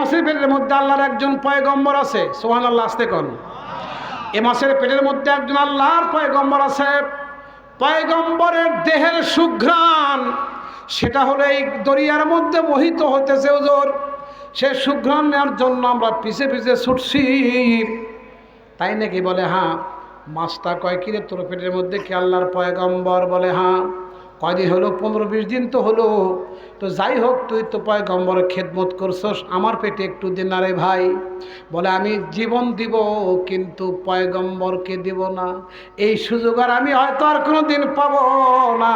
মাসের পেটের মধ্যে আল্লাহর একজন পয়গম্বর আছে সোহান আল্লাহ আসতে কন। এ মাসের পেটের মধ্যে একজন আল্লাহর পয়গম্বর আছে, পয়গম্বরের দেহের সুঘ্রাণ, সেটা হলো এই দরিয়ার মধ্যে মোহিত হতেছে ওজোর সে সুঘ্রাণ নেওয়ার জন্য আমরা পিছে পিছে ছুটছি। তাই নাকি বলে হ্যাঁ মাছটা কয় কিরে তোর পেটের মধ্যে? কি আল্লাহর পয়গম্বর? বলে হ্যাঁ। কয়দিন হলো? পনেরো, বিশ দিন তো হলো। তো যাই হোক, তুই তো পয়গম্বরের খেদমত করছস। আমার পেটে একটু দিন না রে ভাই। বলে, আমি জীবন দিব, কিন্তু পয়গম্বরকে দিব না। এই সুযোগ আর আমি হয়তো আর কোনো দিন পাব না।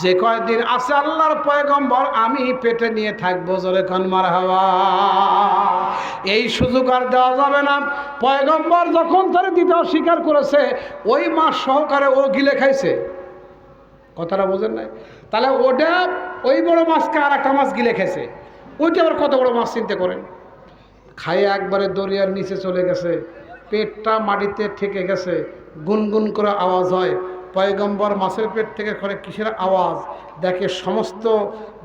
যে কয়দিন আছে আল্লাহর পয়গম্বর, আমি পেটে নিয়ে থাকব জোরে কন মার হাওয়া এই সুযোগ আর দেওয়া যাবে না। পয়গম্বর যখন তারা দিতে অস্বীকার করেছে, ওই মাস সহকারে ও গিলে খাইছে। কথাটা বোঝেন নাই? তাহলে ওটা ওই বড় মাছকে আর একটা মাছ গিলে খেছে ওইটা আবার কত বড় মাছ চিনতে করেন? খাইয়ে একবারে দরিয়ার নিচে চলে গেছে, পেটটা মাটিতে ঠেকে গেছে, গুনগুন করে আওয়াজ হয় পয়গম্বর মাছের পেট থেকে করে কিসের আওয়াজ? দেখে সমস্ত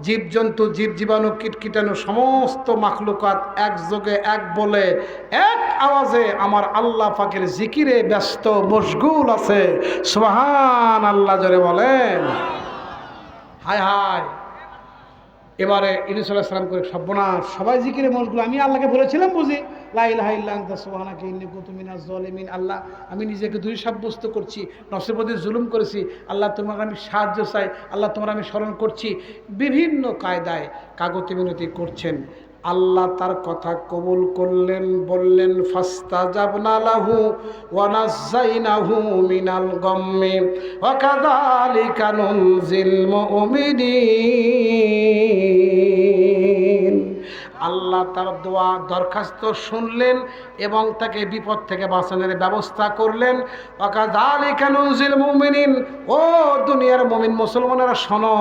জীবজন্তু জীব জীবাণু কীটকীটাণু, সমস্ত মাখলুকাত একযোগে এক বলে, এক আওয়াজে আমার আল্লাহ পাকের জিকিরে ব্যস্ত, মশগুল আছে। সোহান আল্লাহ জোরে বলেন। হায় হায়। এবারে ইনুসাল্লাহ করে সর্বনাশ। সবাই জিকিরে মশগুল। আমি আল্লাহকে বলেছিলাম বুঝি লাইলাহিল্লাহিন আল্লাহ, আমি নিজেকে দুই সাব্যস্ত করছি নসের প্রতি জুলুম করেছি। আল্লাহ তোমার আমি সাহায্য চাই, আল্লাহ তোমার আমি স্মরণ করছি। বিভিন্ন কায়দায় কাগতি মিনতি করছেন। আল্লাহ তার কথা কবুল করলেন, বললেন ফাস্তা জাবনা লাহু ওয়ানাজ্জাইনাহু মিনাল গম্মে। ওয়া কাযালিকা নুনজিল মুমিনিন। আল্লাহ তার দোয়া দরখাস্ত শুনলেন এবং তাকে বিপদ থেকে বাঁচানোর ব্যবস্থা করলেন। মুমিনিন, ও দুনিয়ার মুমিন মুসলমানেরা শোনো,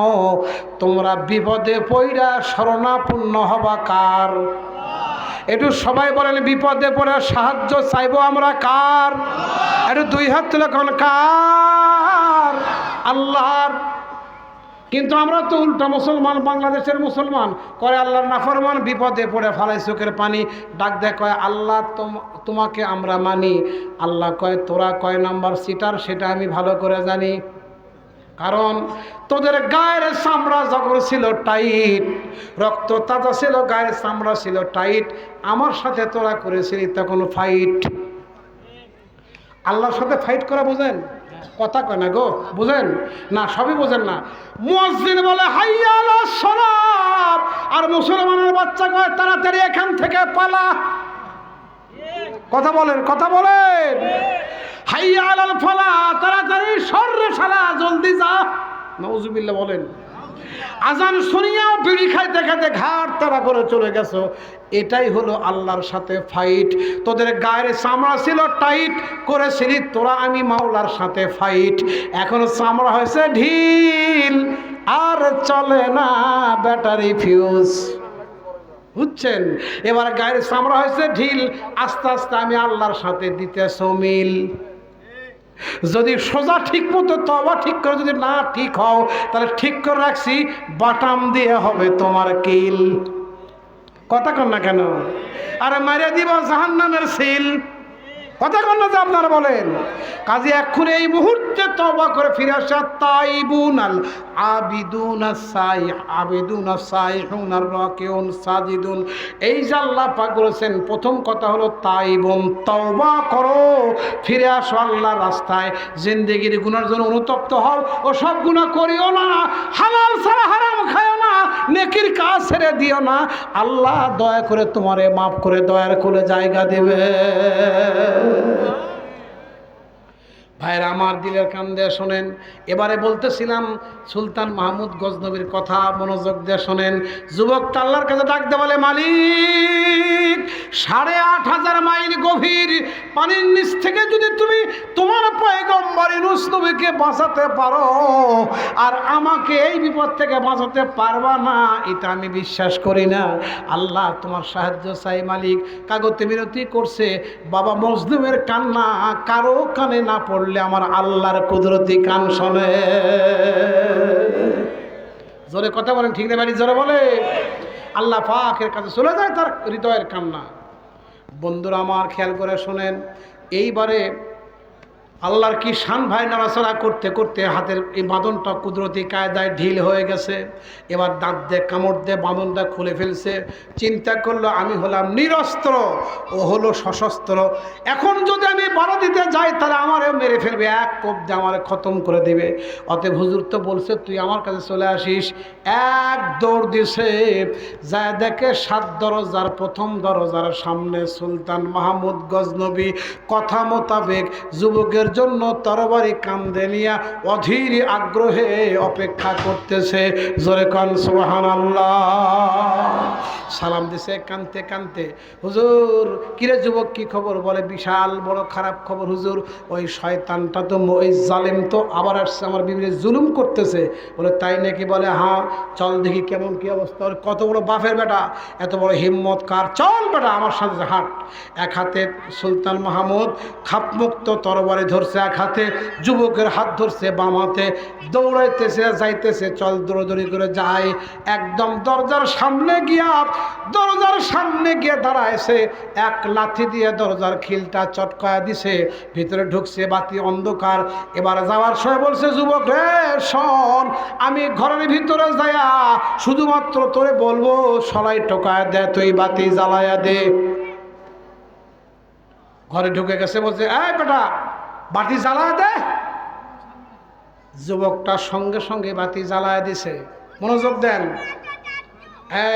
তোমরা বিপদে পইরা শরণাপন্ন হবা কার? একটু সবাই বলেন, বিপদে পড়ে সাহায্য চাইব আমরা কার? একটু দুই হাত তুলে কার? আল্লাহর কিন্তু আমরা তো উল্টা মুসলমান, বাংলাদেশের মুসলমান। করে আল্লাহর নাফরমান, বিপদে পড়ে ফালাই চোখের পানি। ডাক দেয়, কয় আল্লাহ তোমাকে আমরা মানি। আল্লাহ কয়, তোরা কয় নাম্বার সিটার, সেটা আমি ভালো করে জানি। কারণ তোদের গায়ের চামড়া যখন ছিল টাইট, রক্ত তাজা ছিল, গায়ের চামড়া ছিল টাইট, আমার সাথে তোরা করেছিলি তখন ফাইট। আল্লাহর সাথে ফাইট করা বোঝেন? কথা কয় না গো, বুঝেন? না, সবই বোঝেন না। মসজিদ বলে হাইয়াল আলা আর মুসলমানের বাচ্চা কয়, তাড়াতাড়ি এখান থেকে পালা। কথা বলেন কথা বলেন। হাইয়া আলাল ফালা, তাড়াতাড়ি সর্রে সালা জলদি যা। নজুবিল্লা বলেন। আজান শুনিয়াও বিড়ি খাইতে খাইতে ঘাট তারা করে চলে গেছো। এটাই হলো আল্লাহর সাথে ফাইট তোদের গায়ের চামড়া ছিল টাইট করেছিলি তোরা আমি মাওলার সাথে ফাইট এখন চামড়া হয়েছে ঢিল, আর চলে না ব্যাটারি ফিউজ বুঝছেন? এবার গায়ের চামড়া হয়েছে ঢিল, আস্তে আস্তে আমি আল্লাহর সাথে দিতে মিল। যদি সোজা ঠিক মতো তবা ঠিক করে যদি না ঠিক হও, তাহলে ঠিক করে রাখছি, বাটাম দিয়ে হবে তোমার কিল। কথা কন না কেন? আরে মারিয়া দিব জাহান্নামের সিল। কথা কন না যে আপনারা বলেন। কাজে এখন এই মুহূর্তে তবা করে ফিরে আসা তাইবুন আল আবিদুন সাই আবিদুন সাইহুন আর রাকিউন সাজিদুন। এই যে আল্লাহ পাক বলেছেন, প্রথম কথা হলো তাইবুন, তওবা করো, ফিরে আসো আল্লাহ রাস্তায়। জিন্দেগির গুনার জন্য অনুতপ্ত হও ও সব গুনাহ করিও না, হালাল ছাড়া হারাম খায়ও না, নেকির কাজ ছেড়ে দিও না। আল্লাহ দয়া করে তোমারে মাফ করে, দয়ার কোলে জায়গা দেবে। ভাইরা আমার দিলের কান দিয়ে শোনেন। এবারে বলতেছিলাম, সুলতান মাহমুদ গজনবীর কথা মনোযোগ দিয়ে শোনেন। যুবক আল্লাহর কাছে ডাকতে বলে, মালিক, সাড়ে আট হাজার মাইল গভীর পানির নিচ থেকে যদি তুমি তোমার পয়গম্বর ইনুস বাঁচাতে পারো, আর আমাকে এই বিপদ থেকে বাঁচাতে পারবা না, এটা আমি বিশ্বাস করি না। আল্লাহ তোমার সাহায্য চাই, মালিক। কাগতে মিনতি করছে, বাবা মজলুমের কান্না কারও কানে না পড়লে আমার আল্লাহর কুদরতি কান শোনে। জোরে কথা বলেন, ঠিক না বাড়ি জোরে বলে। আল্লাহ পাকের কাছে চলে যায় তার হৃদয়ের কান্না। বন্ধুরা, আমার খেয়াল করে শোনেন, এইবারে আল্লাহর কি শান ভাই নাড়াচাড়া করতে করতে হাতের এই বাঁধনটা কুদরতি কায়দায় ঢিল হয়ে গেছে। এবার দাঁত দিয়ে কামড় দিয়ে বাঁধনটা খুলে ফেলছে। চিন্তা করল, আমি হলাম নিরস্ত্র, ও হলো সশস্ত্র। এখন যদি আমি বাড়া দিতে যাই, তাহলে আমারও মেরে ফেলবে, এক কোপ দিয়ে আমার খতম করে দেবে। অতএব হুজুর তো বলছে, তুই আমার কাছে চলে আসিস। এক দৌড় দিছে যা দেখে সাত দরজার প্রথম দরজার সামনে সুলতান মাহমুদ গজনবী। কথা মোতাবেক যুবকের জন্য তরবারি কান্দে নিয়া অধীর আগ্রহে অপেক্ষা করতেছে। জোরে কান সোহান সালাম দিছে কানতে কানতে। হুজুর, কিরে যুবক, কি খবর? বলে, বিশাল বড় খারাপ খবর, হুজুর। ওই শয়তানটা তো, ওই জালেম তো আবার আসছে, আমার বিবিরে জুলুম করতেছে। বলে, তাই নাকি? বলে হ্যাঁ চল দেখি কেমন কি অবস্থা। ওর কত বড় বাফের বেটা, এত বড় হিম্মত কার? চল বেটা, আমার সাথে হাট। এক হাতে সুলতান মাহমুদ খাপমুক্ত তরবারি ধরছে, এক হাতে যুবকের হাত ধরছে, বাম হাতে দৌড়াইতেছে, যাইতেছে। চল দৌড়দৌড়ি করে যায় একদম দরজার সামনে গিয়া দরজার সামনে গিয়ে দাঁড়াইছে। এক লাথি দিয়ে দরজার খিলটা চটকায়া দিছে, ভিতরে ঢুকছে বাতি অন্ধকার। এবার যাওয়ার সময় বলছে, যুবক রে, শোন, আমি ঘরের ভিতরে যাইয়া শুধুমাত্র তোরে বলব, সলাই টোকায় দে, তুই বাতি জ্বালায়া দে। ঘরে ঢুকে গেছে, বলছে, এই বেটা, বাতি জ্বালায় দে। যুবকটা সঙ্গে সঙ্গে বাতি জ্বালায় দিছে। মনোযোগ দেন।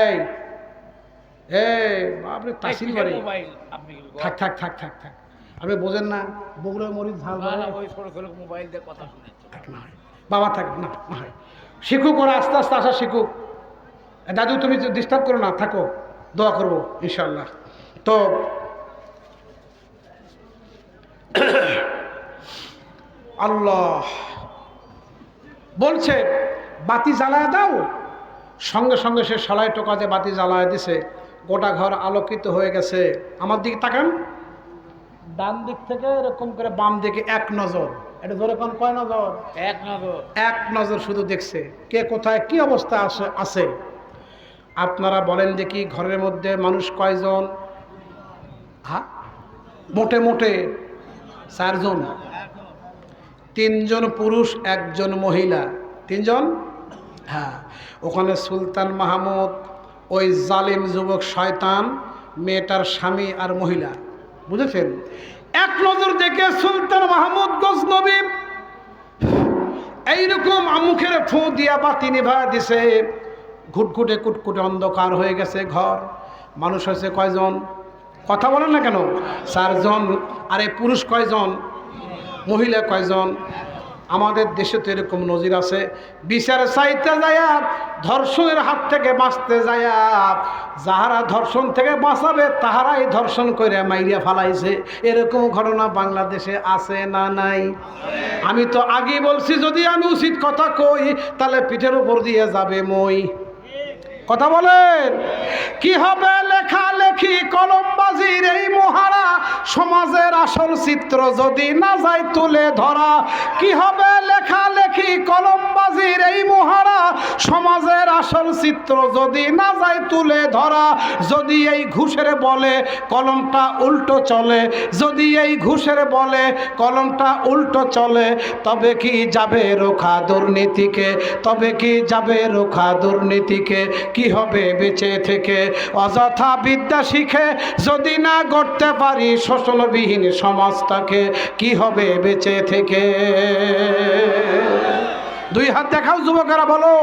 এই এই বাপরে তাসিল বাড়ি। আপনি থাক থাক থাক থাক থাক। আপনি বোঝেন না বগুড়া মরিচ ঝাল। ওই ছোট ছোট মোবাইল দিয়ে কথা থাক না। বাবা থাক না না। হয় শিখুক ওরা আস্তে আস্তে আসা শিখুক। দাদু তুমি ডিস্টার্ব করো না থাকো দোয়া করব ইনশাল্লাহ তো আল্লাহ। বলছে বাতি জ্বালায় দাও সঙ্গে সঙ্গে সে সলাই টোকাতে বাতি জ্বালায় দিছে। গোটা ঘর আলোকিত হয়ে গেছে। আমার দিকে তাকান। ডান দিক থেকে এরকম করে বাম দিকে এক নজর। এটা ধরে কোন কয় নজর? এক নজর। এক নজর শুধু দেখছে। কে কোথায় কি অবস্থা আছে আছে? আপনারা বলেন দেখি ঘরের মধ্যে মানুষ কয়জন? হ্যাঁ মোটে মোটে চারজন। তিনজন পুরুষ একজন মহিলা। তিনজন? হ্যাঁ। ওখানে সুলতান মাহমুদ ওই জালিম যুবক শয়তান, মেয়েটার স্বামী আর মহিলা। বুঝেছেন? এক নজর দেখে সুলতান মাহমুদ গজনবী এইরকম মুখের ফু দিয়া বাতি নিভা দিছে। ঘুটঘুটে কুটকুটে অন্ধকার হয়ে গেছে ঘর। মানুষ হয়েছে কয়জন? কথা বলেন না কেন? চারজন। আরে পুরুষ কয়জন? মহিলা কয়জন? আমাদের দেশে তো এরকম নজির আছে। বিচার চাইতে যায়া ধর্ষণের হাত থেকে বাঁচতে যায়া যাহারা ধর্ষণ থেকে বাঁচাবে, তাহারাই ধর্ষণ করে মাইরিয়া ফালাইছে। এরকম ঘটনা বাংলাদেশে আছে না নাই? আমি তো আগেই বলছি, যদি আমি উচিত কথা কই, তাহলে পিঠের উপর দিয়ে যাবে মই। কথা বলেন? কি হবে লেখালেখি কলমবাজির এই মহারা সমাজের আসল চিত্র যদি না যায় তুলে ধরা কি হবে লেখালেখি কলমবাজির এই মহারা সমাজের আসল চিত্র যদি না যায় তুলে ধরা, যদি এই ঘুষের বলে কলমটা উল্টো চলে, যদি এই ঘুষের বলে কলমটা উল্টো চলে, তবে কি যাবে রোখা দুর্নীতিকে? তবে কি যাবে রোখা দুর্নীতিকে? কি হবে বেঁচে থেকে? অযথা বিদ্যা শিখে যদি না গড়তে পারি শোষণবিহীন সমাজটাকে, কি হবে বেঁচে থেকে? দুই হাত দেখাও যুবকেরা বলো।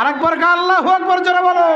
আরেকবার গা আল্লাহ একবার জোরে বলো।